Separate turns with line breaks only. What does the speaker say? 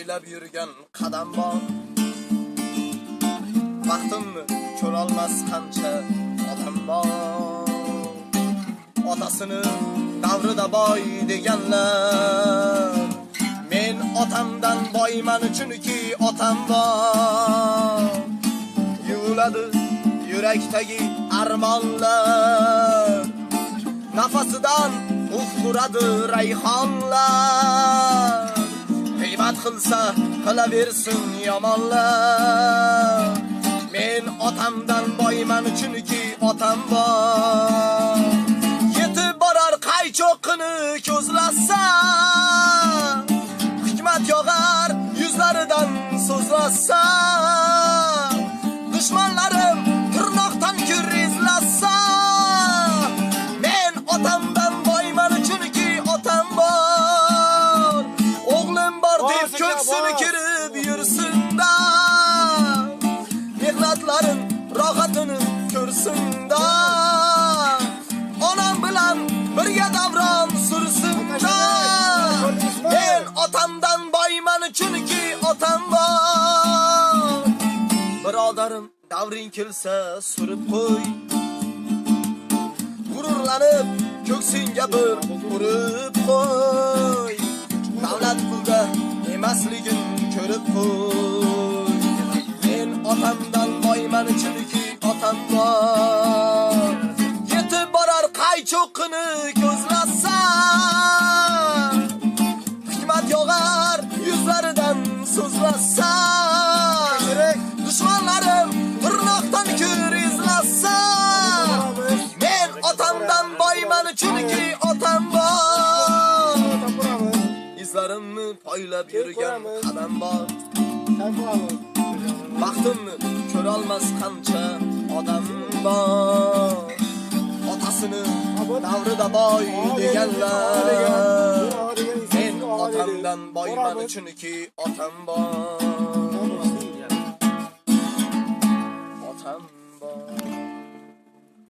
poylab yurgan qadam bor Baxtimni ko'rolmas qancha odam bor Otasini davrida boy deganlar Men otamdan boyman chunki otam bor Yuviladi yurakdagi armonlar Nafasidan ufuradi rayhonlar G'iybat qilsa qilaversin yomonlar Men otamdan boyman chunki otam bor Yetib borar qaychoqini ko'zlasa Hikmat yog'ar yuzlaridan so'zlasa birga davron sursinda Men otamdan boyman chunki otam bor Birodarim davring kelsa surib qo'y Gururlanib ko'ksingga bir urib qo'y Davlat pulda emasligin ko'rib qo'y Men otamdan yuzlaridan so'zlasa Dushmanlarim tirnoqdan ko'r izlasa Men otamdan boyman chunki otam bor Izlarimni poylab yurgan qadam bor Baxtimni ko'rolmas qancha odam bor Otasini davrida boy deganlar Men otamdan boyman chunki otam bor